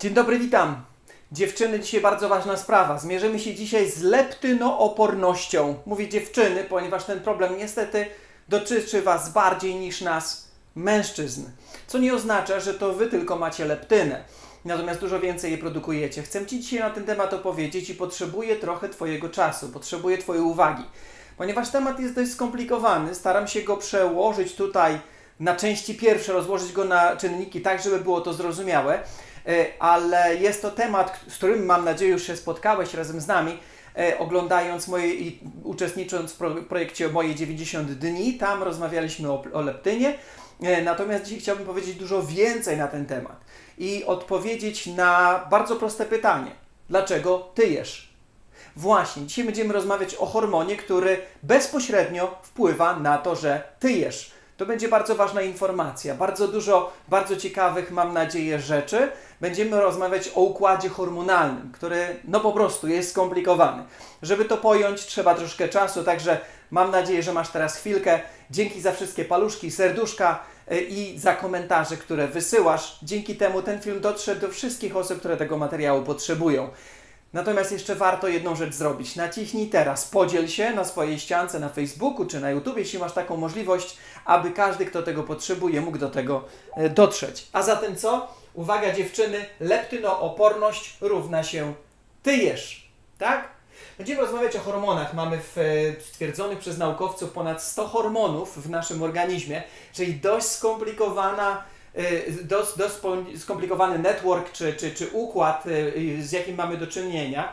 Dzień dobry, witam. Dziewczyny, dzisiaj bardzo ważna sprawa. Zmierzymy się dzisiaj z leptynoopornością. Mówię dziewczyny, ponieważ ten problem niestety dotyczy Was bardziej niż nas, mężczyzn. Co nie oznacza, że to Wy tylko macie leptynę. Natomiast dużo więcej jej produkujecie. Chcę Ci dzisiaj na ten temat opowiedzieć i potrzebuję trochę Twojego czasu, potrzebuję Twojej uwagi. Ponieważ temat jest dość skomplikowany, staram się go przełożyć tutaj na części pierwsze, rozłożyć go na czynniki tak, żeby było to zrozumiałe. E, ale jest to temat, z którym mam nadzieję już się spotkałeś razem z nami, e, oglądając moje i uczestnicząc w pro, projekcie Moje 90 dni. Tam rozmawialiśmy o, o leptynie. E, Natomiast dzisiaj chciałbym powiedzieć dużo więcej na ten temat i odpowiedzieć na bardzo proste pytanie. Dlaczego ty jesz? Właśnie, dzisiaj będziemy rozmawiać o hormonie, który bezpośrednio wpływa na to, że ty jesz. To będzie bardzo ważna informacja, bardzo dużo bardzo ciekawych, mam nadzieję, rzeczy. Będziemy rozmawiać o układzie hormonalnym, który no po prostu jest skomplikowany. Żeby to pojąć, trzeba troszkę czasu, także mam nadzieję, że masz teraz chwilkę. Dzięki za wszystkie paluszki, serduszka y, i za komentarze, które wysyłasz. Dzięki temu ten film dotrze do wszystkich osób, które tego materiału potrzebują. Natomiast jeszcze warto jedną rzecz zrobić. Naciśnij teraz, podziel się na swojej ściance na Facebooku czy na YouTube, jeśli masz taką możliwość, aby każdy, kto tego potrzebuje, mógł do tego e, dotrzeć. A zatem co? Uwaga dziewczyny, leptynooporność równa się ty jesz, tak? Będziemy rozmawiać o hormonach. Mamy w, e, stwierdzonych przez naukowców ponad 100 hormonów w naszym organizmie, czyli dość skomplikowana dość spo- skomplikowany network czy, czy, czy układ, e, z jakim mamy do czynienia.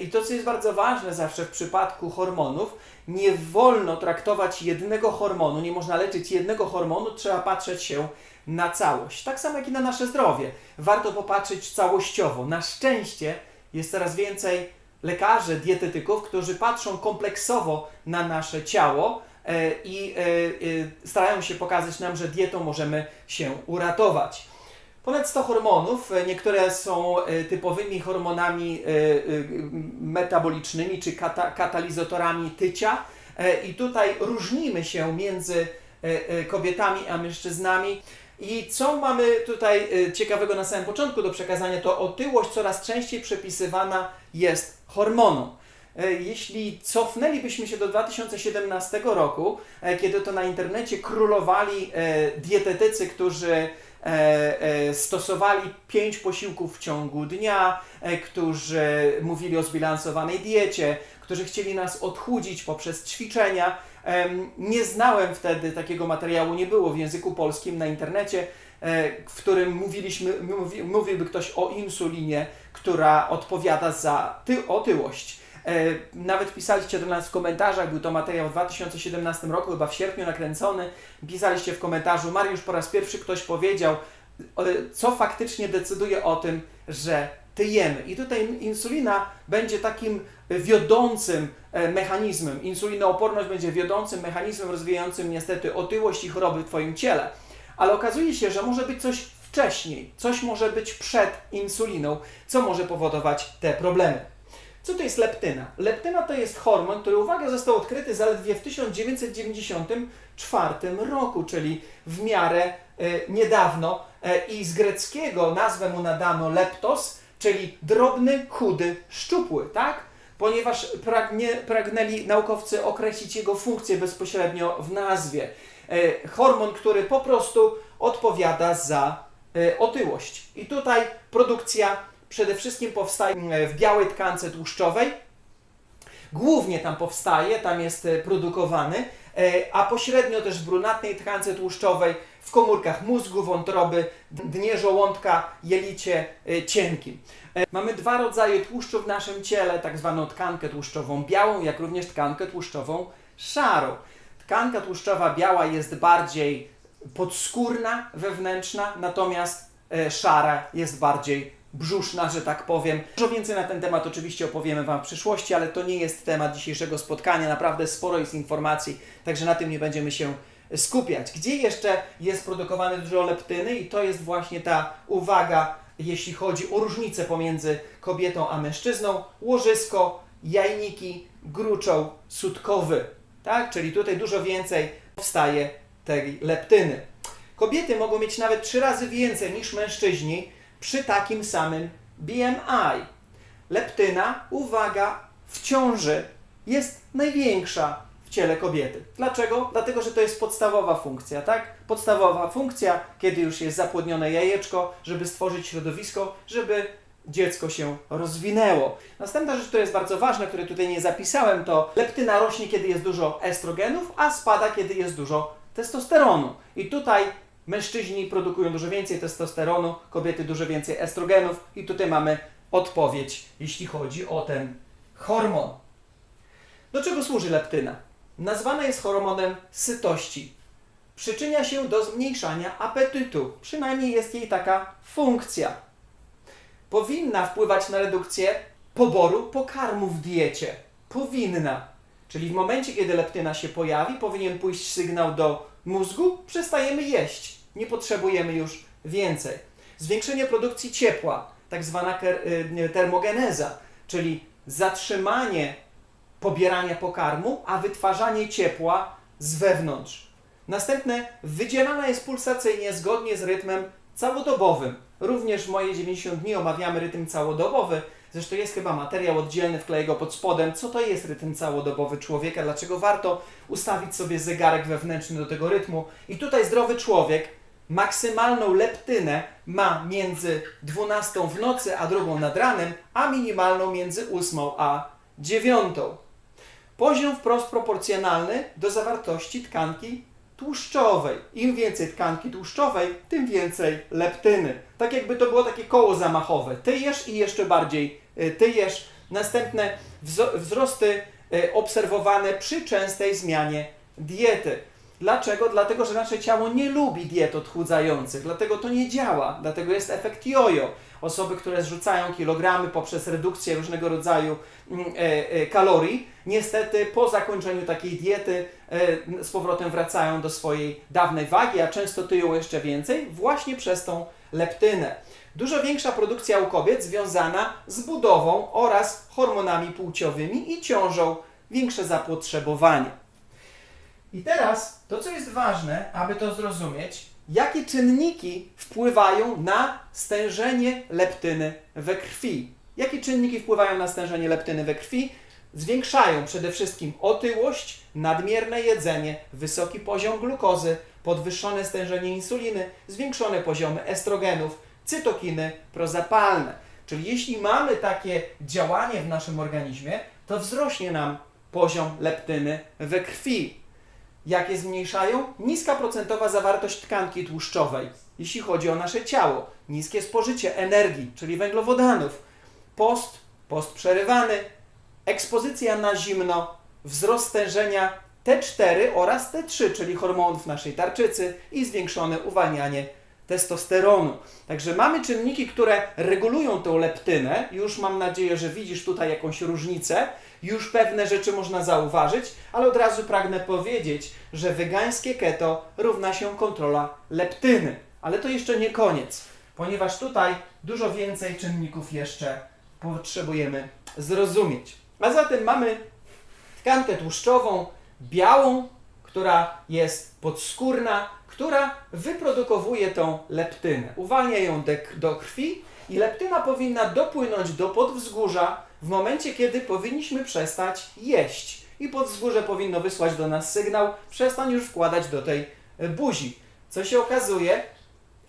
I to, co jest bardzo ważne zawsze w przypadku hormonów, nie wolno traktować jednego hormonu, nie można leczyć jednego hormonu, trzeba patrzeć się na całość. Tak samo jak i na nasze zdrowie. Warto popatrzeć całościowo. Na szczęście jest coraz więcej lekarzy, dietetyków, którzy patrzą kompleksowo na nasze ciało i e, e, starają się pokazać nam, że dietą możemy się uratować. Ponad 100 hormonów, e, niektóre są e, typowymi hormonami e, e, metabolicznymi czy kata, katalizatorami tycia E, i tutaj różnimy się między e, e, kobietami a mężczyznami. I co mamy tutaj e, ciekawego na samym początku do przekazania, to otyłość coraz częściej przypisywana jest hormonom. E, Jeśli cofnęlibyśmy się do 2017 roku, e, kiedy to na internecie królowali e, dietetycy, którzy stosowali pięć posiłków w ciągu dnia, którzy mówili o zbilansowanej diecie, którzy chcieli nas odchudzić poprzez ćwiczenia. Nie znałem wtedy takiego materiału, nie było w języku polskim na internecie, w którym mówiliśmy, mówi, mówiłby ktoś o insulinie, która odpowiada za ty, otyłość. E, Nawet pisaliście do nas w komentarzach, był to materiał w 2017 roku, chyba w sierpniu nakręcony. Pisaliście w komentarzu, Mariusz, po raz pierwszy ktoś powiedział, e, co faktycznie decyduje o tym, że tyjemy. I tutaj insulina będzie takim wiodącym e, mechanizmem. Insulinooporność będzie wiodącym mechanizmem rozwijającym niestety otyłość i choroby w Twoim ciele. Ale okazuje się, że może być coś wcześniej, coś może być przed insuliną, co może powodować te problemy. Co to jest leptyna? Leptyna to jest hormon, który, uwaga, został odkryty zaledwie w 1994 roku, czyli w miarę e, niedawno. E, I z greckiego nazwę mu nadano leptos, czyli drobny, chudy, szczupły, tak? Ponieważ pragnie, pragnęli naukowcy określić jego funkcję bezpośrednio w nazwie. E, hormon, który po prostu odpowiada za e, otyłość. I tutaj produkcja przede wszystkim powstaje e, w białej tkance tłuszczowej. Głównie tam powstaje, tam jest e, produkowany, e, a pośrednio też w brunatnej tkance tłuszczowej, w komórkach mózgu, wątroby, dnie żołądka, jelicie e, cienkim. Mamy dwa rodzaje tłuszczu w naszym ciele, tak zwaną tkankę tłuszczową białą, jak również tkankę tłuszczową szarą. Tkanka tłuszczowa biała jest bardziej podskórna, wewnętrzna, natomiast szara jest bardziej brzuszna, że tak powiem. Dużo więcej na ten temat oczywiście opowiemy Wam w przyszłości, ale to nie jest temat dzisiejszego spotkania. Naprawdę sporo jest informacji, także na tym nie będziemy się skupiać. Gdzie jeszcze jest produkowane dużo leptyny i to jest właśnie ta uwaga, jeśli chodzi o różnicę pomiędzy kobietą a mężczyzną. Łożysko, jajniki, gruczoł sutkowy, tak? Czyli tutaj dużo więcej powstaje tej leptyny. Kobiety mogą mieć nawet trzy razy więcej niż mężczyźni przy takim samym BMI. Leptyna, uwaga, w ciąży jest największa w ciele kobiety. Dlaczego? Dlatego, że to jest podstawowa funkcja, tak? Podstawowa funkcja, kiedy już jest zapłodnione jajeczko, żeby stworzyć środowisko, żeby dziecko się rozwinęło. Następna rzecz, która jest bardzo ważna, której tutaj nie zapisałem, to leptyna rośnie, kiedy jest dużo estrogenów, a spada, kiedy jest dużo testosteronu. I tutaj mężczyźni produkują dużo więcej testosteronu, kobiety dużo więcej estrogenów i tutaj mamy odpowiedź, jeśli chodzi o ten hormon. Do czego służy leptyna? Nazwana jest hormonem sytości. Przyczynia się do zmniejszania apetytu, przynajmniej jest jej taka funkcja. Powinna wpływać na redukcję poboru pokarmu w diecie. Powinna. Czyli w momencie, kiedy leptyna się pojawi, powinien pójść sygnał do mózgu, przestajemy jeść, nie potrzebujemy już więcej. Zwiększenie produkcji ciepła, tak zwana ker- y, termogeneza, czyli zatrzymanie pobierania pokarmu, a wytwarzanie ciepła z wewnątrz. Następne, wydzielana jest pulsacyjnie zgodnie z rytmem całodobowym. Również w moje 90 dni omawiamy rytm całodobowy. Zresztą jest chyba materiał oddzielny, wkleję go pod spodem. Co to jest rytm całodobowy człowieka? Dlaczego warto ustawić sobie zegarek wewnętrzny do tego rytmu? I tutaj zdrowy człowiek maksymalną leptynę ma między 12 w nocy a drugą nad ranem, a minimalną między 8 a 9. Poziom wprost proporcjonalny do zawartości tkanki tłuszczowej. Im więcej tkanki tłuszczowej, tym więcej leptyny. Tak jakby to było takie koło zamachowe. Ty jesz i jeszcze bardziej y, ty jesz. Następne wzrosty y, obserwowane przy częstej zmianie diety. Dlaczego? Dlatego, że nasze ciało nie lubi diet odchudzających, dlatego to nie działa, dlatego jest efekt jojo. Osoby, które zrzucają kilogramy poprzez redukcję różnego rodzaju mm, e, e, kalorii, niestety po zakończeniu takiej diety e, z powrotem wracają do swojej dawnej wagi, a często tyją jeszcze więcej, właśnie przez tą leptynę. Dużo większa produkcja u kobiet związana z budową oraz hormonami płciowymi i ciążą, większe zapotrzebowanie. I teraz to, co jest ważne, aby to zrozumieć, jakie czynniki wpływają na stężenie leptyny we krwi. Jakie czynniki wpływają na stężenie leptyny we krwi? Zwiększają przede wszystkim otyłość, nadmierne jedzenie, wysoki poziom glukozy, podwyższone stężenie insuliny, zwiększone poziomy estrogenów, cytokiny prozapalne. Czyli jeśli mamy takie działanie w naszym organizmie, to wzrośnie nam poziom leptyny we krwi. Jakie zmniejszają? Niska procentowa zawartość tkanki tłuszczowej, jeśli chodzi o nasze ciało. Niskie spożycie energii, czyli węglowodanów. Post, post przerywany, ekspozycja na zimno, wzrost stężenia T4 oraz T3, czyli hormonów naszej tarczycy i zwiększone uwalnianie testosteronu. Także mamy czynniki, które regulują tą leptynę. Już mam nadzieję, że widzisz tutaj jakąś różnicę. Już pewne rzeczy można zauważyć, ale od razu pragnę powiedzieć, że wegańskie keto równa się kontrola leptyny. Ale to jeszcze nie koniec, ponieważ tutaj dużo więcej czynników jeszcze potrzebujemy zrozumieć. A zatem mamy tkankę tłuszczową, białą, która jest podskórna, która wyprodukowuje tą leptynę. Uwalnia ją do krwi i leptyna powinna dopłynąć do podwzgórza w momencie, kiedy powinniśmy przestać jeść. I podwzgórze powinno wysłać do nas sygnał, przestań już wkładać do tej e, buzi. Co się okazuje?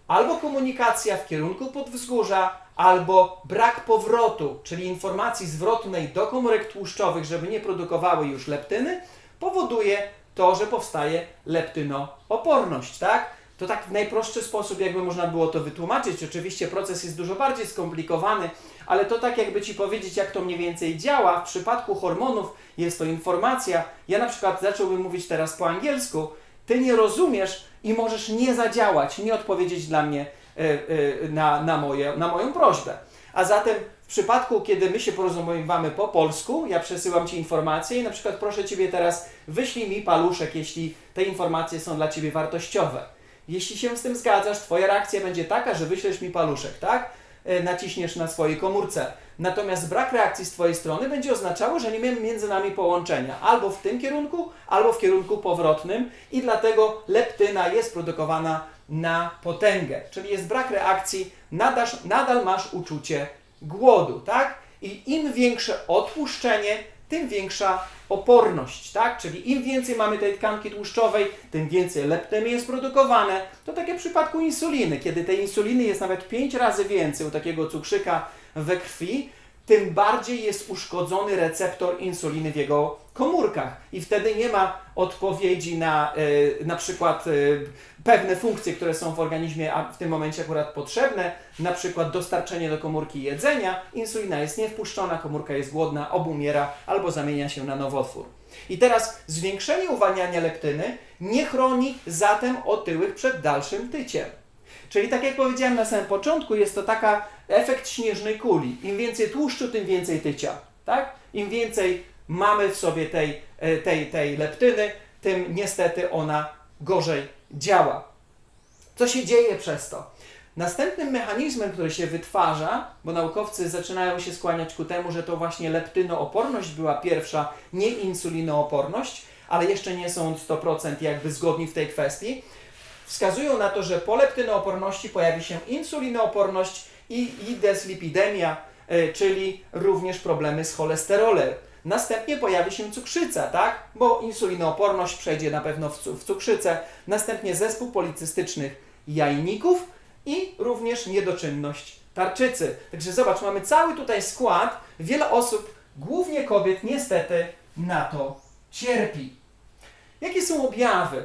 Albo komunikacja w kierunku podwzgórza, albo brak powrotu, czyli informacji zwrotnej do komórek tłuszczowych, żeby nie produkowały już leptyny, powoduje to, że powstaje leptynooporność, tak? To tak w najprostszy sposób, jakby można było to wytłumaczyć. Oczywiście proces jest dużo bardziej skomplikowany, ale to tak jakby Ci powiedzieć, jak to mniej więcej działa. W przypadku hormonów jest to informacja. Ja na przykład zacząłbym mówić teraz po angielsku. Ty nie rozumiesz i możesz nie zadziałać, nie odpowiedzieć dla mnie e, e, na, na, moje, na moją prośbę. A zatem w przypadku, kiedy my się porozumiewamy po polsku, ja przesyłam Ci informacje i na przykład proszę Ciebie teraz, wyślij mi paluszek, jeśli te informacje są dla Ciebie wartościowe. Jeśli się z tym zgadzasz, Twoja reakcja będzie taka, że wyślesz mi paluszek, tak? E, Naciśniesz na swojej komórce. Natomiast brak reakcji z Twojej strony będzie oznaczało, że nie mamy między nami połączenia. Albo w tym kierunku, albo w kierunku powrotnym i dlatego leptyna jest produkowana na potęgę, czyli jest brak reakcji, nadasz, nadal masz uczucie głodu, tak? I im większe odpuszczenie, tym większa oporność, tak? Czyli im więcej mamy tej tkanki tłuszczowej, tym więcej leptyny jest produkowane. To tak jak w przypadku insuliny, kiedy tej insuliny jest nawet 5 razy więcej u takiego cukrzyka we krwi, tym bardziej jest uszkodzony receptor insuliny w jego komórkach i wtedy nie ma odpowiedzi na e, na przykład e, pewne funkcje, które są w organizmie, a w tym momencie akurat potrzebne, na przykład dostarczenie do komórki jedzenia, insulina jest niewpuszczona, komórka jest głodna, obumiera albo zamienia się na nowotwór. I teraz zwiększenie uwalniania leptyny nie chroni zatem otyłych przed dalszym tyciem. Czyli tak jak powiedziałem na samym początku, jest to taka efekt śnieżnej kuli. Im więcej tłuszczu, tym więcej tycia. Tak? Im więcej mamy w sobie tej, e, tej, tej leptyny, tym niestety ona gorzej działa. Co się dzieje przez to? Następnym mechanizmem, który się wytwarza, bo naukowcy zaczynają się skłaniać ku temu, że to właśnie leptynooporność była pierwsza, nie insulinooporność, ale jeszcze nie są 100% jakby zgodni w tej kwestii, wskazują na to, że po leptynooporności pojawi się insulinooporność i, dyslipidemia, y, czyli również problemy z cholesterolem. Następnie pojawi się cukrzyca, tak? Bo insulinooporność przejdzie na pewno w cukrzycę. Następnie zespół policystycznych jajników i również niedoczynność tarczycy. Także zobacz, mamy cały tutaj skład. Wiele osób, głównie kobiet, niestety na to cierpi. Jakie są objawy?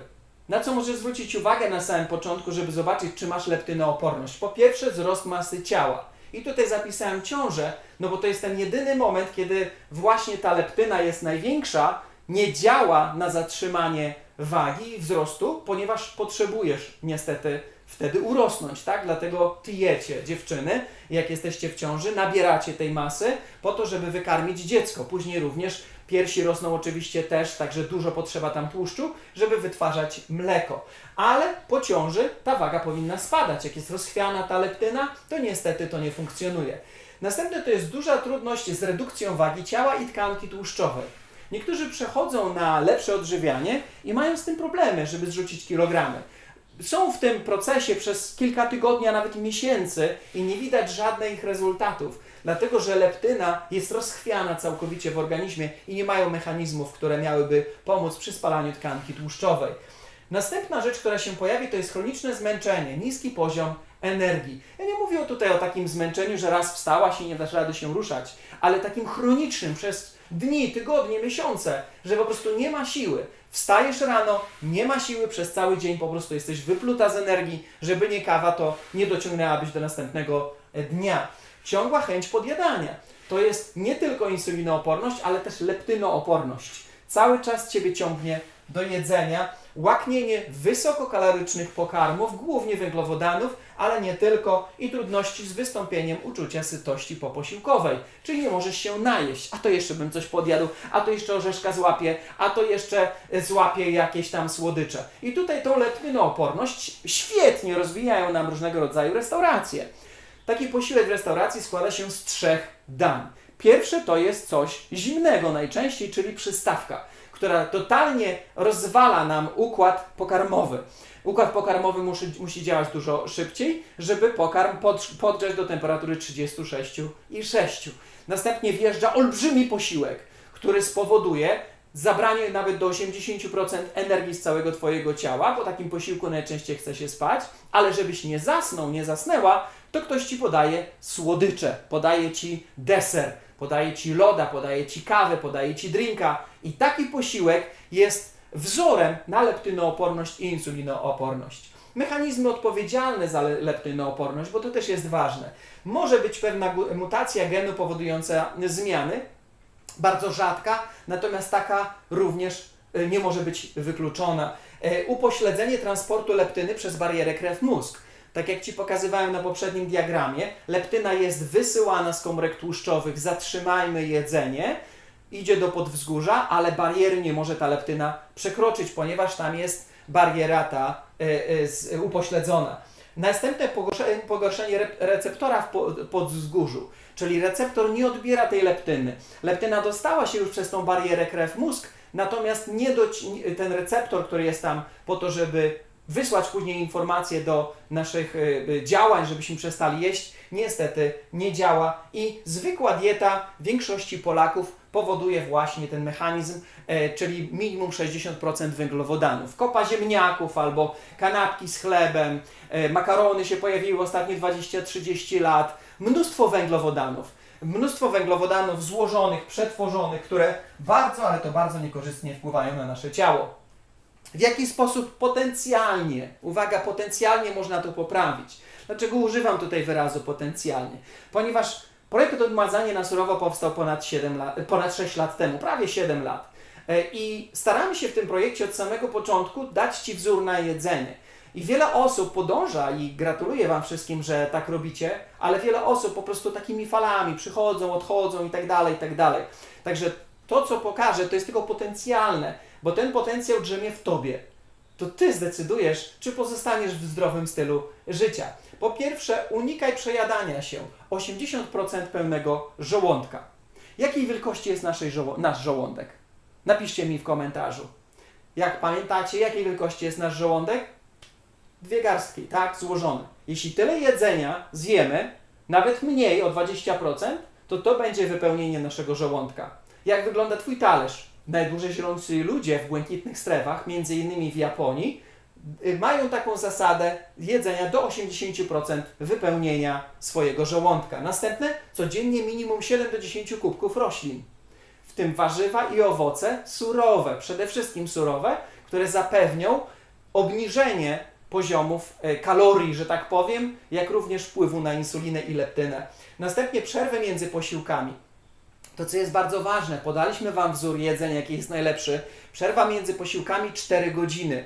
Na co możesz zwrócić uwagę na samym początku, żeby zobaczyć, czy masz leptynooporność? Po pierwsze, wzrost masy ciała. I tutaj zapisałem ciążę, no bo to jest ten jedyny moment, kiedy właśnie ta leptyna jest największa, nie działa na zatrzymanie wagi i wzrostu, ponieważ potrzebujesz niestety wtedy urosnąć, tak? Dlatego tyjecie, dziewczyny, jak jesteście w ciąży, nabieracie tej masy po to, żeby wykarmić dziecko. Później również piersi rosną oczywiście też, także dużo potrzeba tam tłuszczu, żeby wytwarzać mleko. Ale po ciąży ta waga powinna spadać. Jak jest rozchwiana ta leptyna, to niestety to nie funkcjonuje. Następne to jest duża trudność z redukcją wagi ciała i tkanki tłuszczowej. Niektórzy przechodzą na lepsze odżywianie i mają z tym problemy, żeby zrzucić kilogramy są w tym procesie przez kilka tygodni, a nawet miesięcy i nie widać żadnych ich rezultatów, dlatego że leptyna jest rozchwiana całkowicie w organizmie i nie mają mechanizmów, które miałyby pomóc przy spalaniu tkanki tłuszczowej. Następna rzecz, która się pojawi, to jest chroniczne zmęczenie, niski poziom energii. Ja nie mówię tutaj o takim zmęczeniu, że raz wstałaś i nie dasz rady się ruszać, ale takim chronicznym przez dni, tygodnie, miesiące, że po prostu nie ma siły. Wstajesz rano, nie ma siły przez cały dzień, po prostu jesteś wypluta z energii, żeby nie kawa, to nie dociągnęłabyś do następnego dnia. Ciągła chęć podjadania. To jest nie tylko insulinooporność, ale też leptynooporność. Cały czas Ciebie ciągnie do jedzenia, łaknienie wysokokalorycznych pokarmów, głównie węglowodanów, ale nie tylko, i trudności z wystąpieniem uczucia sytości poposiłkowej. Czyli nie możesz się najeść, a to jeszcze bym coś podjadł, a to jeszcze orzeszka złapię, a to jeszcze e, złapię jakieś tam słodycze. I tutaj tą leptynooporność świetnie rozwijają nam różnego rodzaju restauracje. Taki posiłek w restauracji składa się z trzech dań. Pierwsze to jest coś zimnego najczęściej, czyli przystawka, która totalnie rozwala nam układ pokarmowy. Układ pokarmowy musi, musi działać dużo szybciej, żeby pokarm pod, podgrzać do temperatury 36,6. Następnie wjeżdża olbrzymi posiłek, który spowoduje zabranie nawet do 80% energii z całego Twojego ciała. Po takim posiłku najczęściej chce się spać, ale żebyś nie zasnął, nie zasnęła, to ktoś Ci podaje słodycze, podaje Ci deser, podaje Ci loda, podaje Ci kawę, podaje Ci drinka. I taki posiłek jest wzorem na leptynooporność i insulinooporność. Mechanizmy odpowiedzialne za le- leptynooporność, bo to też jest ważne. Może być pewna mutacja genu powodująca zmiany, bardzo rzadka, natomiast taka również y, nie może być wykluczona. E, Upośledzenie transportu leptyny przez barierę krew-mózg. Tak jak Ci pokazywałem na poprzednim diagramie, leptyna jest wysyłana z komórek tłuszczowych, zatrzymajmy jedzenie, idzie do podwzgórza, ale bariery nie może ta leptyna przekroczyć, ponieważ tam jest bariera ta e, e, upośledzona. Następne pogorszenie, pogorszenie re- receptora w po- podwzgórzu, czyli receptor nie odbiera tej leptyny. Leptyna dostała się już przez tą barierę krew-mózg, natomiast nie doci- ten receptor, który jest tam po to, żeby wysłać później informacje do naszych y, y, działań, żebyśmy przestali jeść, niestety nie działa i zwykła dieta większości Polaków powoduje właśnie ten mechanizm, e, czyli minimum 60% węglowodanów. Kopa ziemniaków albo kanapki z chlebem, e, makarony się pojawiły ostatnie 20-30 lat, mnóstwo węglowodanów. Mnóstwo węglowodanów złożonych, przetworzonych, które bardzo, ale to bardzo niekorzystnie wpływają na nasze ciało. W jaki sposób potencjalnie, uwaga, potencjalnie można to poprawić? Dlaczego używam tutaj wyrazu potencjalnie? Ponieważ projekt odmładzanie na surowo powstał ponad, 7 lat, ponad 6 lat temu, prawie 7 lat. E, I staramy się w tym projekcie od samego początku dać Ci wzór na jedzenie. I wiele osób podąża i gratuluję Wam wszystkim, że tak robicie, ale wiele osób po prostu takimi falami przychodzą, odchodzą i tak dalej, i tak dalej. Także to, co pokażę, to jest tylko potencjalne, bo ten potencjał drzemie w Tobie. To Ty zdecydujesz, czy pozostaniesz w zdrowym stylu życia. Po pierwsze, unikaj przejadania się. 80% pełnego żołądka. Jakiej wielkości jest nasz żołądek? Napiszcie mi w komentarzu. Jak pamiętacie, jakiej wielkości jest nasz żołądek? Dwie garstki, tak? Złożone. Jeśli tyle jedzenia zjemy, nawet mniej o 20%, to to będzie wypełnienie naszego żołądka. Jak wygląda Twój talerz? Najdłużej żyjący ludzie w błękitnych strefach, między innymi w Japonii, y, mają taką zasadę jedzenia do 80% wypełnienia swojego żołądka. Następne, codziennie minimum 7 do 10 kubków roślin, w tym warzywa i owoce surowe, przede wszystkim surowe, które zapewnią obniżenie poziomów e, kalorii, że tak powiem, jak również wpływu na insulinę i leptynę. Następnie przerwę między posiłkami. To, co jest bardzo ważne, podaliśmy Wam wzór jedzenia, jaki jest najlepszy. Przerwa między posiłkami 4 godziny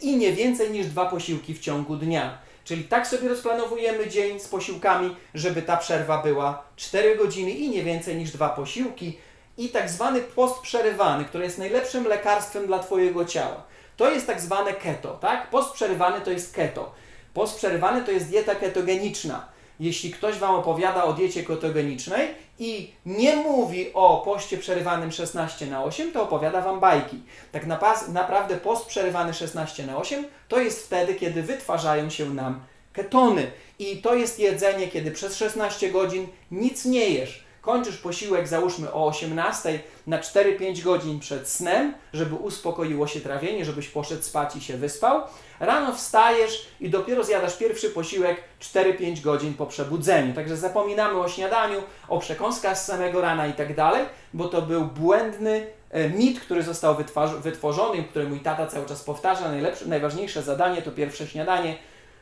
i nie więcej niż dwa posiłki w ciągu dnia. Czyli tak sobie rozplanowujemy dzień z posiłkami, żeby ta przerwa była 4 godziny i nie więcej niż dwa posiłki. I tak zwany post przerywany, który jest najlepszym lekarstwem dla Twojego ciała. To jest tak zwane keto, tak? Post przerywany to jest keto. Post przerywany to jest dieta ketogeniczna. Jeśli ktoś Wam opowiada o diecie ketogenicznej i nie mówi o poście przerywanym 16 na 8, to opowiada Wam bajki. Tak naprawdę post przerywany 16 na 8 to jest wtedy, kiedy wytwarzają się nam ketony. I to jest jedzenie, kiedy przez 16 godzin nic nie jesz. Kończysz posiłek, załóżmy o 18 na 4-5 godzin przed snem, żeby uspokoiło się trawienie, żebyś poszedł spać i się wyspał. Rano wstajesz i dopiero zjadasz pierwszy posiłek 4-5 godzin po przebudzeniu. Także zapominamy o śniadaniu, o przekąskach z samego rana i tak dalej, bo to był błędny e, mit, który został wytworzony, który mój tata cały czas powtarza. Najlepsze, najważniejsze zadanie to pierwsze śniadanie.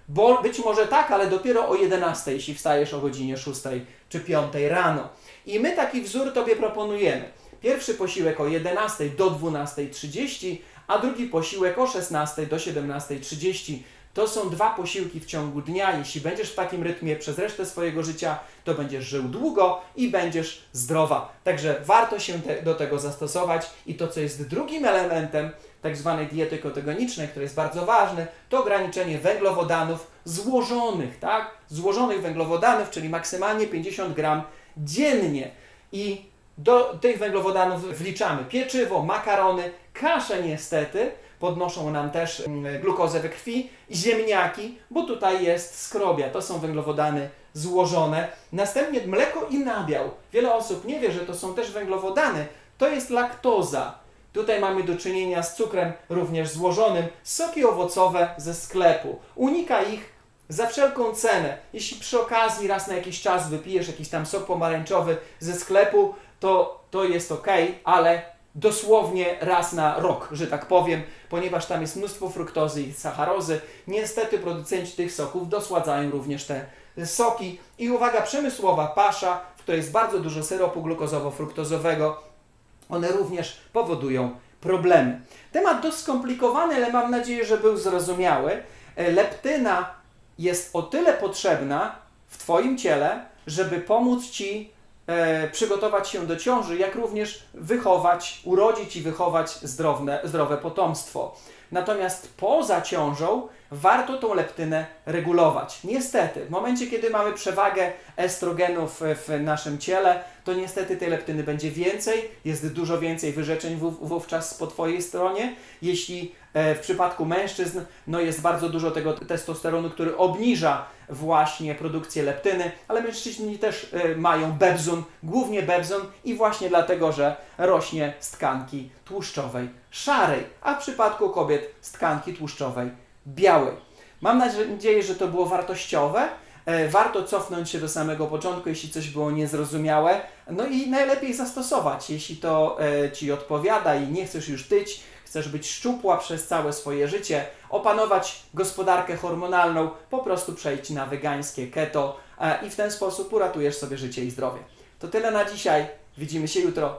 Bo być może tak, ale dopiero o 11, jeśli wstajesz o godzinie 6 czy 5 rano. I my taki wzór Tobie proponujemy. Pierwszy posiłek o 11 do 12.30, a drugi posiłek o 16 do 17.30. To są dwa posiłki w ciągu dnia. Jeśli będziesz w takim rytmie przez resztę swojego życia, to będziesz żył długo i będziesz zdrowa. Także warto się te, do tego zastosować. I to, co jest drugim elementem tak zwanej diety ketogenicznej, które jest bardzo ważne, to ograniczenie węglowodanów złożonych, tak? Złożonych węglowodanów, czyli maksymalnie 50 gram dziennie. I do tych węglowodanów wliczamy pieczywo, makarony, kasze niestety, podnoszą nam też mm, glukozę we krwi, ziemniaki, bo tutaj jest skrobia, to są węglowodany złożone. Następnie mleko i nabiał. Wiele osób nie wie, że to są też węglowodany, to jest laktoza. Tutaj mamy do czynienia z cukrem również złożonym, soki owocowe ze sklepu. Unika ich za wszelką cenę. Jeśli przy okazji raz na jakiś czas wypijesz jakiś tam sok pomarańczowy ze sklepu, to, to jest ok, ale dosłownie raz na rok, że tak powiem, ponieważ tam jest mnóstwo fruktozy i sacharozy. Niestety producenci tych soków dosładzają również te soki. I uwaga, przemysłowa pasza, w której jest bardzo dużo syropu glukozowo-fruktozowego, one również powodują problemy. Temat dość skomplikowany, ale mam nadzieję, że był zrozumiały. E, Leptyna jest o tyle potrzebna w Twoim ciele, żeby pomóc Ci e, przygotować się do ciąży, jak również wychować, urodzić i wychować zdrowne, zdrowe potomstwo. Natomiast poza ciążą warto tą leptynę regulować. Niestety, w momencie, kiedy mamy przewagę estrogenów w naszym ciele, to niestety tej leptyny będzie więcej, jest dużo więcej wyrzeczeń wów- wówczas po Twojej stronie. Jeśli e, w przypadku mężczyzn, no jest bardzo dużo tego testosteronu, który obniża właśnie produkcję leptyny, ale mężczyźni też e, mają bebzun, głównie bebzun i właśnie dlatego, że rośnie z tkanki tłuszczowej szarej, a w przypadku kobiet z tkanki tłuszczowej białej. Mam nadzieję, że to było wartościowe. E, Warto cofnąć się do samego początku, jeśli coś było niezrozumiałe, no i najlepiej zastosować, jeśli to e, Ci odpowiada i nie chcesz już tyć, chcesz być szczupła przez całe swoje życie, opanować gospodarkę hormonalną, po prostu przejdź na wegańskie keto e, i w ten sposób uratujesz sobie życie i zdrowie. To tyle na dzisiaj. Widzimy się jutro.